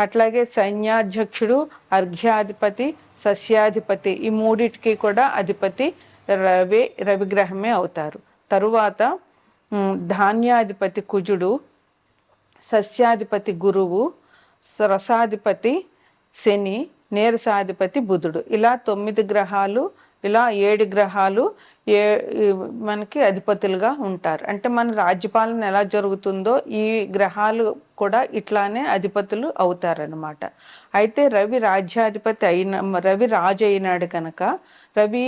అట్లాగే సైన్యాధ్యక్షుడు అర్ఘ్యాధిపతి సస్యాధిపతి ఈ మూడిటికి కూడా అధిపతి రవి రవిగ్రహమే అవుతారు. తరువాత ధాన్యాధిపతి కుజుడు సస్యాధిపతి గురువు రసాధిపతి శని నీరసాధిపతి బుధుడు. ఇలా తొమ్మిది గ్రహాలు ఇలా ఏడు గ్రహాలు ఏ మనకి అధిపతులుగా ఉంటారు. అంటే మన రాజ్యపాలన ఎలా జరుగుతుందో ఈ గ్రహాలు కూడా ఇట్లానే అధిపతులు అవుతారనమాట అయితే రవి రాజ్యాధిపతి అయిన రవి రాజు అయినాడు కనుక రవి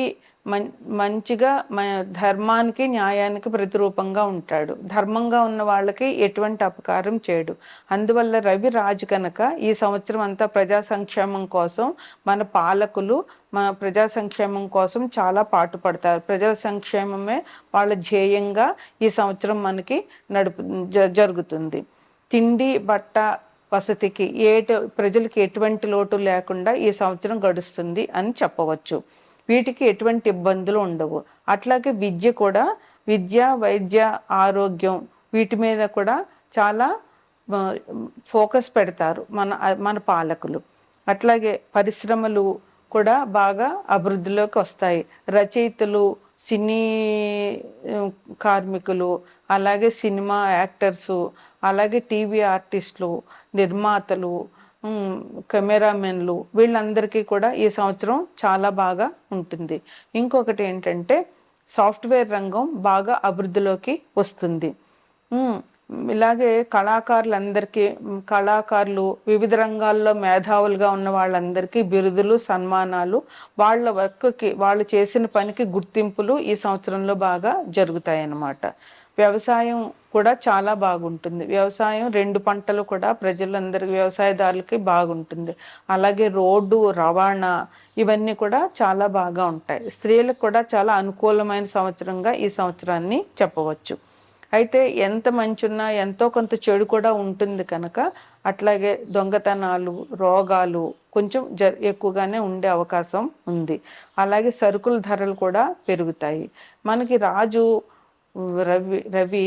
మంచిగా మన ధర్మానికి న్యాయానికి ప్రతిరూపంగా ఉంటాడు. ధర్మంగా ఉన్న వాళ్ళకి ఎటువంటి అపకారం చేయడు అందువల్ల రవి రాజు కనుక ఈ సంవత్సరం అంతా ప్రజా సంక్షేమం కోసం మన పాలకులు మన ప్రజా సంక్షేమం కోసం చాలా పాటుపడతారు ప్రజల సంక్షేమమే వాళ్ళ ధ్యేయంగా ఈ సంవత్సరం మనకి నడుపు జ- జరుగుతుంది. తిండి బట్ట వసతికి ఏట ప్రజలకి ఎటువంటి లోటు లేకుండా ఈ సంవత్సరం గడుస్తుంది అని చెప్పవచ్చు. వీటికి ఎటువంటి ఇబ్బందులు ఉండవు. అట్లాగే విద్య కూడా విద్య వైద్య ఆరోగ్యం వీటి మీద కూడా చాలా ఫోకస్ పెడతారు మన మన పాలకులు. అట్లాగే పరిశ్రమలు కూడా బాగా అభివృద్ధిలోకి వస్తాయి. రచయితలు సినీ కార్మికులు అలాగే సినిమా యాక్టర్సు అలాగే టీవీ ఆర్టిస్టులు నిర్మాతలు కెమెరామెన్లు వీళ్ళందరికీ కూడా ఈ సంవత్సరం చాలా బాగా ఉంటుంది. ఇంకొకటి ఏంటంటే సాఫ్ట్వేర్ రంగం బాగా అభివృద్ధిలోకి వస్తుంది. ఇలాగే కళాకారులందరికీ కళాకారులు వివిధ రంగాల్లో మేధావులుగా ఉన్న వాళ్ళందరికీ బిరుదులు సన్మానాలు వాళ్ళ వర్క్కి వాళ్ళు చేసిన పనికి గుర్తింపులు ఈ సంవత్సరంలో బాగా జరుగుతాయి అన్నమాట వ్యవసాయం కూడా చాలా బాగుంటుంది. వ్యవసాయం రెండు పంటలు కూడా ప్రజలందరికీ వ్యవసాయదారులకి బాగుంటుంది. అలాగే రోడ్డు రవాణా ఇవన్నీ కూడా చాలా బాగా ఉంటాయి. స్త్రీలకు కూడా చాలా అనుకూలమైన సంవత్సరంగా ఈ సంవత్సరాన్ని చెప్పవచ్చు. అయితే ఎంత మంచున్నా ఎంతో కొంత చెడు కూడా ఉంటుంది కనుక అట్లాగే దొంగతనాలు రోగాలు కొంచెం జ ఎక్కువగానే ఉండే అవకాశం ఉంది. అలాగే సరుకుల ధరలు కూడా పెరుగుతాయి. మనకి రాజు రవి రవి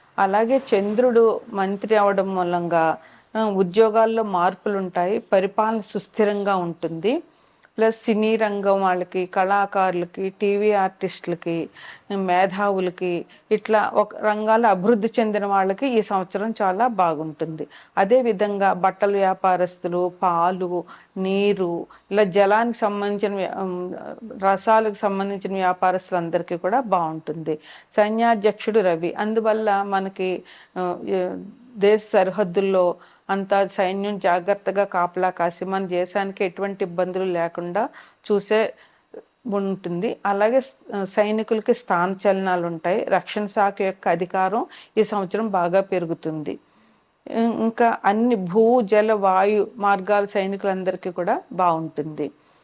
అలాగే చంద్రుడు మంత్రి అవడం మూలంగా ఉద్యోగాల్లో మార్పులు ఉంటాయి పరిపాలన సుస్థిరంగా ఉంటుంది. ప్లస్ సినీ రంగం వాళ్ళకి కళాకారులకి టీవీ ఆర్టిస్టులకి మేధావులకి ఇట్లా ఒక రంగాలు అభివృద్ధి చెందిన వాళ్ళకి ఈ సంవత్సరం చాలా బాగుంటుంది. అదేవిధంగా బట్టల వ్యాపారస్తులు పాలు నీరు ఇలా జలానికి సంబంధించిన రసాలకు సంబంధించిన వ్యాపారస్తులందరికీ కూడా బాగుంటుంది. సైన్యాధ్యక్షుడు రవి. అందువల్ల మనకి దేశ సరిహద్దుల్లో అంతా సైన్యం జాగ్రత్తగా కాపలా కాసి మన దేశానికి ఎటువంటి ఇబ్బందులు లేకుండా చూసే ఉంటుంది. అలాగే సైనికులకి స్థాన చలనాలు ఉంటాయి. రక్షణ శాఖ యొక్క అధికారం ఈ సంవత్సరం బాగా పెరుగుతుంది. ఇంకా అన్ని భూ జల వాయు మార్గాల సైనికులందరికీ కూడా బాగుంటుంది.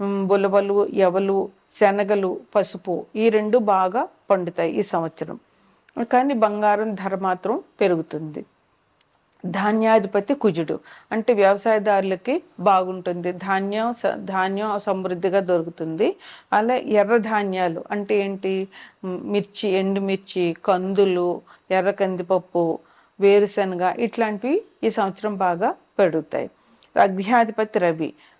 బులబలు ఎవలు శనగలు పసుపు ఈ రెండు బాగా పండుతాయి ఈ సంవత్సరం. కానీ బంగారం ధర మాత్రం పెరుగుతుంది. ధాన్యాధిపతి కుజుడు అంటే వ్యవసాయదారులకి బాగుంటుంది. ధాన్యం ధాన్యం సమృద్ధిగా దొరుకుతుంది. అలా ఎర్ర ధాన్యాలు అంటే ఏంటి? మిర్చి ఎండుమిర్చి కందులు ఎర్ర కందిపప్పు వేరుశనగ ఇట్లాంటివి ఈ సంవత్సరం బాగా పెరుగుతాయి. అగ్నియాధిపతి రవి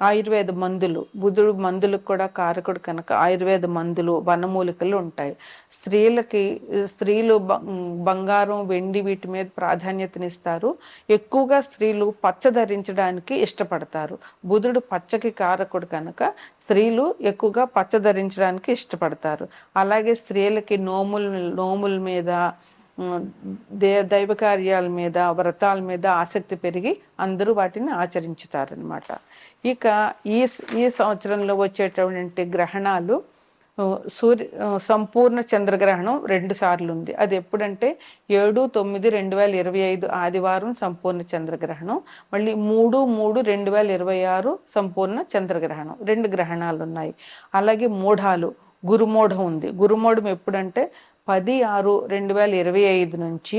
ఆయుర్వేద మందులు బుధుడు మందులకు కూడా కారకుడు కనుక ఆయుర్వేద మందులు వనమూలికలు ఉంటాయి. స్త్రీలకి స్త్రీలు బంగారం వెండి వీటి మీద ప్రాధాన్యతనిస్తారు. ఎక్కువగా స్త్రీలు పచ్చ ధరించడానికి ఇష్టపడతారు. బుధుడు పచ్చకి కారకుడు కనుక స్త్రీలు ఎక్కువగా పచ్చ ధరించడానికి ఇష్టపడతారు. అలాగే స్త్రీలకి నోముల నోముల మీద దే దైవ కార్యాల మీద వ్రతాల మీద ఆసక్తి పెరిగి అందరూ వాటిని ఆచరించుతారనమాట ఇక ఈ ఈ సంవత్సరంలో వచ్చేటటువంటి గ్రహణాలు సూర్య సంపూర్ణ చంద్రగ్రహణం రెండు సార్లు ఉంది. అది ఎప్పుడంటే ఏడు తొమ్మిది రెండు వేల ఇరవై ఐదు ఆదివారం సంపూర్ణ చంద్రగ్రహణం మళ్ళీ మూడు మూడు రెండు వేల ఇరవై ఆరు సంపూర్ణ చంద్రగ్రహణం. రెండు గ్రహణాలు ఉన్నాయి. అలాగే మూఢాలు గురుమూఢం ఉంది. గురుమూఢం ఎప్పుడంటే పది ఆరు రెండు వేల ఇరవై ఐదు నుంచి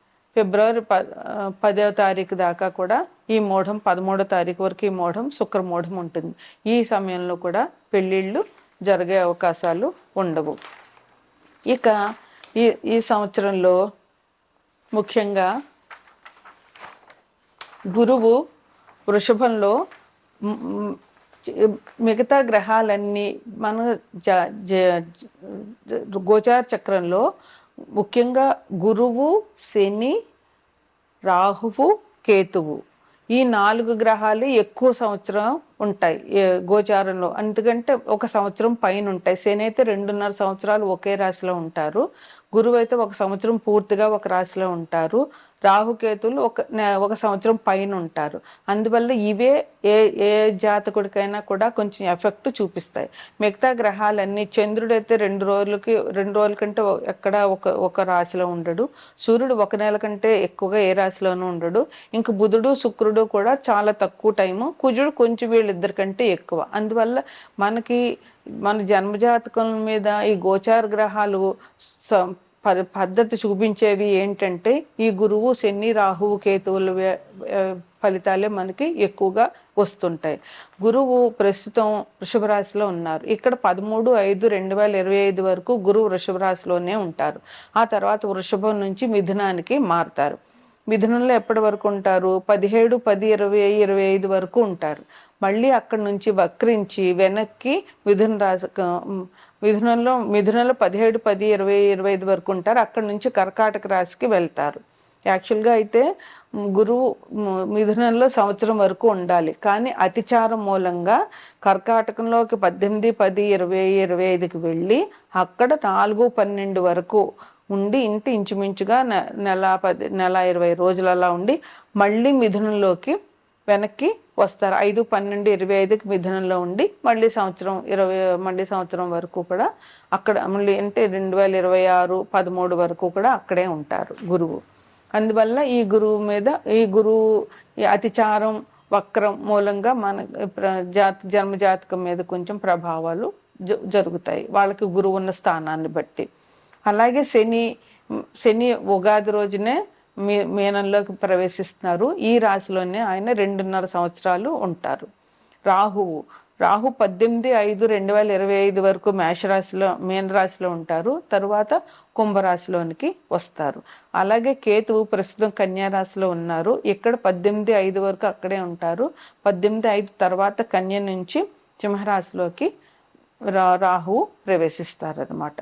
ఫిబ్రవరి ప పదవ తారీఖు దాకా కూడా ఈ మూఢం పదమూడో తారీఖు వరకు ఈ మూఢం శుక్రమూఢం ఉంటుంది. ఈ సమయంలో కూడా పెళ్ళిళ్ళు జరిగే అవకాశాలు ఉండవు. ఇక ఈ ఈ సంవత్సరంలో ముఖ్యంగా గురువు వృషభంలో మిగతా గ్రహాలన్నీ మన గోచార చక్రంలో ముఖ్యంగా గురువు శని రాహువు కేతువు. ఈ నాలుగు గ్రహాలు ఎక్కువ సంవత్సరం ఉంటాయి గోచారంలో. ఎందుకంటే ఒక సంవత్సరం పైన ఉంటాయి. శని అయితే రెండున్నర సంవత్సరాలు ఒకే రాశిలో ఉంటారు. గురువు అయితే ఒక సంవత్సరం పూర్తిగా ఒక రాశిలో ఉంటారు. రాహుకేతులు ఒక ఒక సంవత్సరం పైన ఉంటారు. అందువల్ల ఇవే ఏ ఏ జాతకుడికైనా కూడా కొంచెం ఎఫెక్ట్ చూపిస్తాయి. మిగతా గ్రహాలన్నీ చంద్రుడు అయితే రెండు రోజులకి రెండు రోజుల కంటే ఎక్కడ ఒక ఒక రాశిలో ఉండడు. సూర్యుడు ఒక నెల కంటే ఎక్కువగా ఏ రాశిలోనూ ఉండడు. ఇంక బుధుడు శుక్రుడు కూడా చాలా తక్కువ టైము. కుజుడు కొంచెం వీళ్ళిద్దరి కంటే ఎక్కువ. అందువల్ల మనకి మన జన్మజాతకం మీద ఈ గోచార గ్రహాలు పద్ధతి చూపించేవి ఏంటంటే ఈ గురువు శని రాహువు కేతువుల ఫలితాలే మనకి ఎక్కువగా వస్తుంటాయి. గురువు ప్రస్తుతం వృషభ రాశిలో ఉన్నారు. ఇక్కడ పదమూడు ఐదు రెండు వేల ఇరవై ఐదు వరకు గురువు వృషభ రాశిలోనే ఉంటారు. ఆ తర్వాత వృషభం నుంచి మిథునానికి మారుతారు. మిథునంలో ఎప్పటి వరకు ఉంటారు? పదిహేడు పది ఇరవై ఇరవై ఐదు వరకు ఉంటారు. మళ్ళీ అక్కడి నుంచి వక్రించి వెనక్కి మిథున రాశి మిథునంలో మిథునంలో పదిహేడు పది ఇరవై ఇరవై ఐదు వరకు ఉంటారు. అక్కడ నుంచి కర్కాటక రాశికి వెళ్తారు. యాక్చువల్గా అయితే గురువు మిథునంలో సంవత్సరం వరకు ఉండాలి. కానీ అతిచారం మూలంగా కర్కాటకంలోకి పద్దెనిమిది పది ఇరవై ఇరవై ఐదుకి వెళ్ళి అక్కడ నాలుగు పన్నెండు వరకు ఉండి ఇంటి ఇంచుమించుగా నెల పది నెల ఇరవై రోజులు అలా ఉండి మళ్ళీ మిథునంలోకి వెనక్కి వస్తారు. ఐదు పన్నెండు ఇరవై ఐదుకి మిథునంలో ఉండి మళ్ళీ సంవత్సరం ఇరవై మళ్ళీ సంవత్సరం వరకు కూడా అక్కడ మళ్ళీ అంటే రెండు వేల ఇరవై ఆరు పదమూడు వరకు కూడా అక్కడే ఉంటారు గురువు. అందువల్ల ఈ గురువు మీద ఈ గురువు అతిచారం వక్రం మూలంగా మన జాత జన్మజాతకం మీద కొంచెం ప్రభావాలు జరుగుతాయి. వాళ్ళకి గురువు ఉన్న స్థానాన్ని బట్టి. అలాగే శని శని ఉగాది రోజునే మీ మీనంలోకి ప్రవేశిస్తున్నారు. ఈ రాశిలోనే ఆయన రెండున్నర సంవత్సరాలు ఉంటారు. రాహువు. రాహు పద్దెనిమిది ఐదు రెండు వేల ఇరవై ఐదు వరకు మేషరాశిలో మీనరాశిలో ఉంటారు. తరువాత కుంభరాశిలోనికి వస్తారు. అలాగే కేతువు ప్రస్తుతం కన్యారాశిలో ఉన్నారు. ఇక్కడ పద్దెనిమిది ఐదు వరకు అక్కడే ఉంటారు. పద్దెనిమిది ఐదు తర్వాత కన్య నుంచి సింహరాశిలోకి రా రాహు ప్రవేశిస్తారనమాట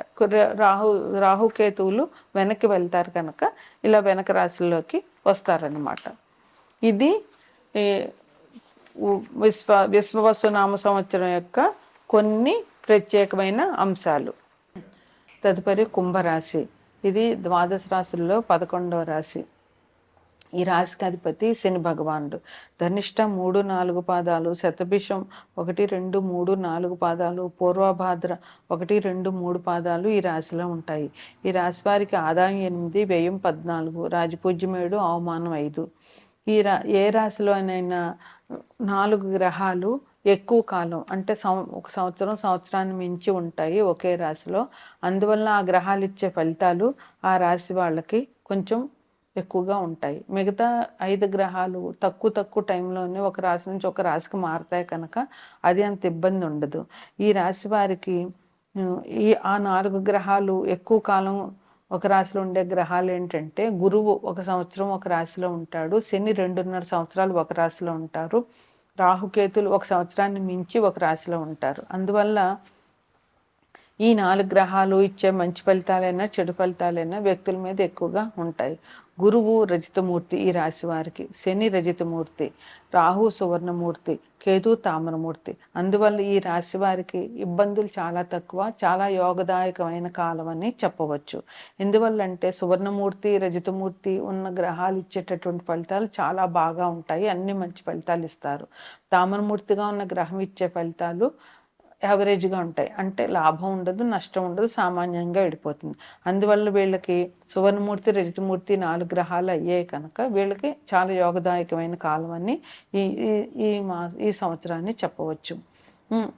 రాహు రాహుకేతువులు వెనక్కి వెళ్తారు కనుక ఇలా వెనక రాశుల్లోకి వస్తారనమాట ఇది విశ్వ విశ్వవసు నామ సంవత్సరం యొక్క కొన్ని ప్రత్యేకమైన అంశాలు. తదుపరి కుంభరాశి. ఇది ద్వాదశ రాశుల్లో పదకొండవ రాశి. ఈ రాశికి అధిపతి శని భగవానుడు. ధనిష్ట మూడు నాలుగు పాదాలు శతభిషం ఒకటి రెండు మూడు నాలుగు పాదాలు పూర్వభాద్ర ఒకటి రెండు మూడు పాదాలు ఈ రాశిలో ఉంటాయి. ఈ రాశి వారికి ఆదాయం ఎనిమిది వ్యయం పద్నాలుగు రాజపూజ్యమేడు అవమానం ఐదు. ఈ రా ఏ రాశిలోనైనా నాలుగు గ్రహాలు ఎక్కువ కాలం అంటే సం ఒక సంవత్సరం సంవత్సరాన్ని మించి ఉంటాయి ఒకే రాశిలో. అందువల్ల ఆ గ్రహాలు ఇచ్చే ఫలితాలు ఆ రాశి వాళ్ళకి కొంచెం ఎక్కువగా ఉంటాయి. మిగతా ఐదు గ్రహాలు తక్కువ తక్కువ టైంలోనే ఒక రాశి నుంచి ఒక రాశికి మారుతాయి కనుక అది అంత ఇబ్బంది ఉండదు. ఈ రాశి వారికి ఈ ఆ నాలుగు గ్రహాలు ఎక్కువ కాలం ఒక రాశిలో ఉండే గ్రహాలు ఏంటంటే గురువు ఒక సంవత్సరం ఒక రాశిలో ఉంటాడు. శని రెండున్నర సంవత్సరాలు ఒక రాశిలో ఉంటారు. రాహుకేతులు ఒక సంవత్సరాన్ని మించి ఒక రాశిలో ఉంటారు. అందువల్ల ఈ నాలుగు గ్రహాలు ఇచ్చే మంచి ఫలితాలైనా చెడు ఫలితాలైనా వ్యక్తుల మీద ఎక్కువగా ఉంటాయి. గురువు రజితమూర్తి ఈ రాశి వారికి శని రజితమూర్తి రాహు సువర్ణమూర్తి కేతు తామరమూర్తి. అందువల్ల ఈ రాశి వారికి ఇబ్బందులు చాలా తక్కువ చాలా యోగదాయకమైన కాలం అని చెప్పవచ్చు. ఎందువల్లంటే సువర్ణమూర్తి రజితమూర్తి ఉన్న గ్రహాలు ఇచ్చేటటువంటి ఫలితాలు చాలా బాగా ఉంటాయి అన్ని మంచి ఫలితాలు ఇస్తారు. తామరమూర్తిగా ఉన్న గ్రహం ఇచ్చే ఫలితాలు యావరేజ్గా ఉంటాయి. అంటే లాభం ఉండదు నష్టం ఉండదు సామాన్యంగా విడిపోతుంది. అందువల్ల వీళ్ళకి సువర్ణమూర్తి రజతమూర్తి నాలుగు గ్రహాలు అయ్యాయి కనుక వీళ్ళకి చాలా యోగదాయకమైన కాలం అని ఈ ఈ మా ఈ సంవత్సరాన్ని చెప్పవచ్చు.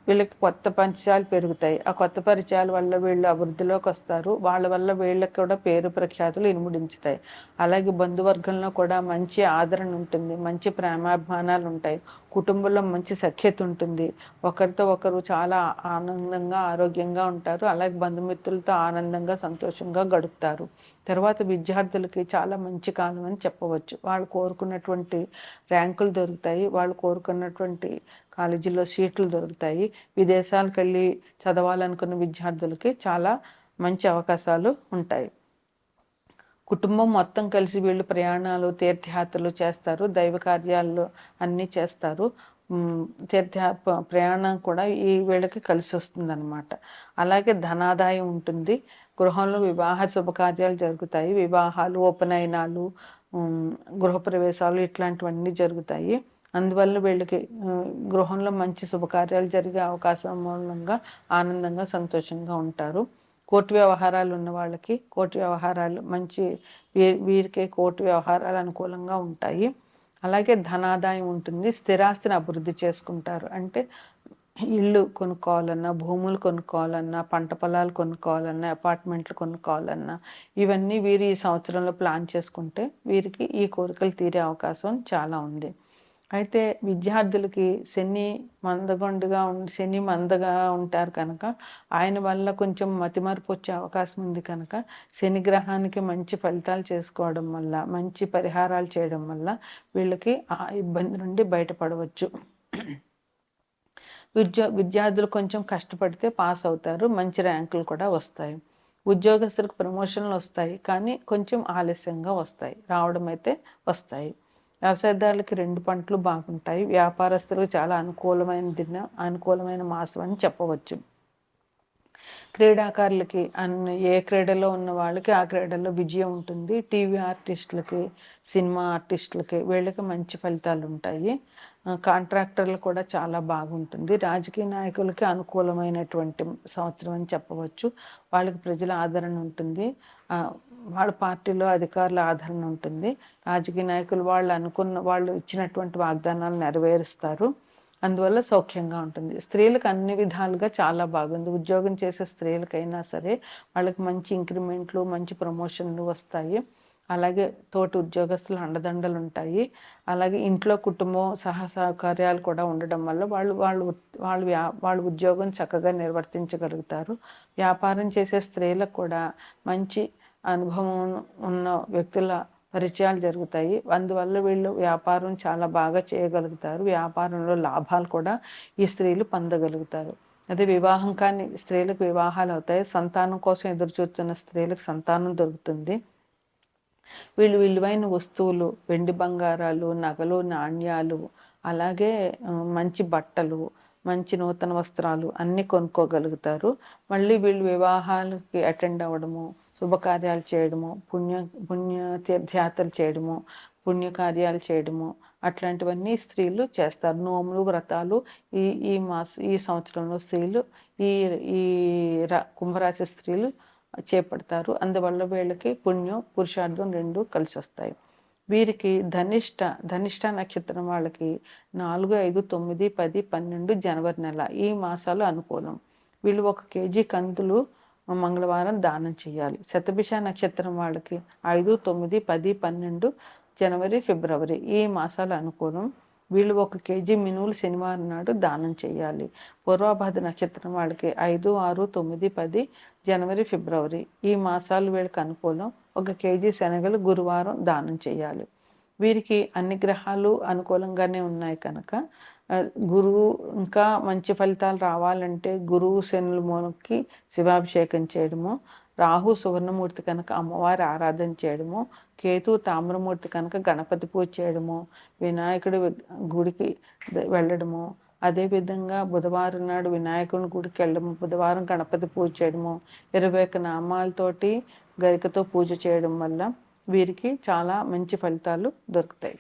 వీళ్ళకి కొత్త పరిచయాలు పెరుగుతాయి. ఆ కొత్త పరిచయాల వల్ల వీళ్ళు అభివృద్ధిలోకి వస్తారు. వాళ్ళ వల్ల వీళ్ళకి కూడా పేరు ప్రఖ్యాతులు ఇనుముడించుతాయి. అలాగే బంధువర్గంలో కూడా మంచి ఆదరణ ఉంటుంది. మంచి ప్రేమాభిమానాలు ఉంటాయి. కుటుంబంలో మంచి సఖ్యత ఉంటుంది. ఒకరితో ఒకరు చాలా ఆనందంగా ఆరోగ్యంగా ఉంటారు. అలాగే బంధుమిత్రులతో ఆనందంగా సంతోషంగా గడుపుతారు. తర్వాత విద్యార్థులకి చాలా మంచి కాలం అని చెప్పవచ్చు. వాళ్ళు కోరుకున్నటువంటి ర్యాంకులు దొరుకుతాయి. వాళ్ళు కోరుకున్నటువంటి కాలేజీలో సీట్లు దొరుకుతాయి. విదేశాలకు వెళ్ళి చదవాలనుకున్న విద్యార్థులకి చాలా మంచి అవకాశాలు ఉంటాయి. కుటుంబం మొత్తం కలిసి వీళ్ళు ప్రయాణాలు తీర్థయాత్రలు చేస్తారు. దైవ కార్యాలు అన్నీ చేస్తారు. తీర్థ ప్రయాణం కూడా ఈ వీళ్ళకి కలిసి వస్తుంది అనమాట అలాగే ధనాదాయం ఉంటుంది. గృహంలో వివాహ శుభకార్యాలు జరుగుతాయి. వివాహాలు ఉపనయనాలు గృహప్రవేశాలు ఇట్లాంటివన్నీ జరుగుతాయి. అందువల్ల వీళ్ళకి గృహంలో మంచి శుభకార్యాలు జరిగే అవకాశం మూలంగా ఆనందంగా సంతోషంగా ఉంటారు. కోర్టు వ్యవహారాలు ఉన్న వాళ్ళకి కోర్టు వ్యవహారాలు మంచి వీరికే కోర్టు వ్యవహారాలు అనుకూలంగా ఉంటాయి. అలాగే ధనాదాయం ఉంటుంది. స్థిరాస్తిని అభివృద్ధి చేసుకుంటారు. అంటే ఇల్లు కొనుక్కోవాలన్నా భూములు కొనుక్కోవాలన్నా పంట పొలాలు కొనుక్కోవాలన్నా అపార్ట్మెంట్లు కొనుక్కోవాలన్నా ఇవన్నీ వీరు ఈ సంవత్సరంలో ప్లాన్ చేసుకుంటే వీరికి ఈ కోరికలు తీరే అవకాశం చాలా ఉంది. అయితే విద్యార్థులకి శని మందగొండుగా ఉండి శని మందగా ఉంటారు కనుక ఆయన వల్ల కొంచెం మతిమరుపు వచ్చే అవకాశం ఉంది కనుక శని గ్రహానికి మంచి ఫలితాలు చేసుకోవడం వల్ల మంచి పరిహారాలు చేయడం వల్ల వీళ్ళకి ఆ ఇబ్బంది నుండి బయటపడవచ్చు. విద్యా విద్యార్థులు కొంచెం కష్టపడితే పాస్ అవుతారు. మంచి ర్యాంకులు కూడా వస్తాయి. ఉద్యోగస్తులకు ప్రమోషన్లు వస్తాయి. కానీ కొంచెం ఆలస్యంగా వస్తాయి. రావడం అయితే వస్తాయి. వ్యవసాయదారులకి రెండు పంటలు బాగుంటాయి. వ్యాపారస్తులకు చాలా అనుకూలమైన దిన అనుకూలమైన మాసం అని చెప్పవచ్చు. క్రీడాకారులకి అన్ని ఏ క్రీడలో ఉన్న వాళ్ళకి ఆ క్రీడల్లో విజయం ఉంటుంది. టీవీ ఆర్టిస్టులకి సినిమా ఆర్టిస్టులకి వీళ్ళకి మంచి ఫలితాలు ఉంటాయి. కాంట్రాక్టర్లు కూడా చాలా బాగుంటుంది. రాజకీయ నాయకులకి అనుకూలమైనటువంటి సంవత్సరం అని చెప్పవచ్చు. వాళ్ళకి ప్రజల ఆదరణ ఉంటుంది. వాళ్ళ పార్టీలో అధికారుల ఆదరణ ఉంటుంది. రాజకీయ నాయకులు వాళ్ళు అనుకున్న వాళ్ళు ఇచ్చినటువంటి వాగ్దానాలు నెరవేరుస్తారు. అందువల్ల సౌఖ్యంగా ఉంటుంది. స్త్రీలకు అన్ని విధాలుగా చాలా బాగుంది. ఉద్యోగం చేసే స్త్రీలకైనా సరే వాళ్ళకి మంచి ఇంక్రిమెంట్లు మంచి ప్రమోషన్లు వస్తాయి. అలాగే తోటి ఉద్యోగస్తులు అండదండలు ఉంటాయి. అలాగే ఇంట్లో కుటుంబం సహా సహకార్యాలు కూడా ఉండడం వల్ల వాళ్ళు వాళ్ళు వాళ్ళు వ్యా వాళ్ళు ఉద్యోగం చక్కగా నిర్వర్తించగలుగుతారు. వ్యాపారం చేసే స్త్రీలకు కూడా మంచి అనుభవం ఉన్న వ్యక్తుల పరిచయాలు జరుగుతాయి. అందువల్ల వీళ్ళు వ్యాపారం చాలా బాగా చేయగలుగుతారు. వ్యాపారంలో లాభాలు కూడా ఈ స్త్రీలు పొందగలుగుతారు. అదే వివాహం కానీ స్త్రీలకు వివాహాలు అవుతాయి. సంతానం కోసం ఎదురు చూస్తున్న స్త్రీలకు సంతానం దొరుకుతుంది. వీళ్ళు విలువైన వస్తువులు వెండి బంగారాలు నగలు నాణ్యాలు అలాగే మంచి బట్టలు మంచి నూతన వస్త్రాలు అన్నీ కొనుక్కోగలుగుతారు. మళ్ళీ వీళ్ళు వివాహాలకి అటెండ్ అవ్వడము శుభకార్యాలు చేయడము పుణ్య పుణ్య తీర్థయాత్రలు చేయడము పుణ్యకార్యాలు చేయడము అట్లాంటివన్నీ స్త్రీలు చేస్తారు. నోములు వ్రతాలు ఈ ఈ మాస ఈ సంవత్సరంలో స్త్రీలు ఈ ఈ కుంభరాశి స్త్రీలు చేపడతారు. అందువల్ల వీళ్ళకి పుణ్యం పురుషార్థం రెండు కలిసి వస్తాయి వీరికి ధనిష్ట ధనిష్ట నక్షత్రం వాళ్ళకి నాలుగు ఐదు తొమ్మిది పది పన్నెండు జనవరి నెల ఈ మాసాలు అనుకూలం. వీళ్ళు ఒక కేజీ కందులు మంగళవారం దానం చేయాలి. శతభిష నక్షత్రం వాళ్ళకి ఐదు తొమ్మిది పది పన్నెండు జనవరి ఫిబ్రవరి ఈ మాసాలు అనుకూలం. వీళ్ళు ఒక కేజీ మినువులు శనివారం నాడు దానం చేయాలి. పూర్వాభాద నక్షత్రం వాళ్ళకి ఐదు ఆరు తొమ్మిది పది జనవరి ఫిబ్రవరి. ఈ మాసాలు వీళ్ళకి అనుకూలం. ఒక కేజీ శనగలు గురువారం దానం చేయాలి. వీరికి అన్ని గ్రహాలు అనుకూలంగానే ఉన్నాయి కనుక గురువు ఇంకా మంచి ఫలితాలు రావాలంటే గురువు శనులు మూలకి శివాభిషేకం చేయడము రాహు సువర్ణమూర్తి కనుక అమ్మవారి ఆరాధన చేయడము కేతు తామ్రమూర్తి కనుక గణపతి పూజ చేయడము వినాయకుడి గుడికి వెళ్ళడము అదేవిధంగా బుధవారం నాడు వినాయకుని గుడికి వెళ్ళడము బుధవారం గణపతి పూజ చేయడము ఇరవై ఒక్క నామాలతోటి గరికతో పూజ చేయడం వల్ల వీరికి చాలా మంచి ఫలితాలు దొరుకుతాయి.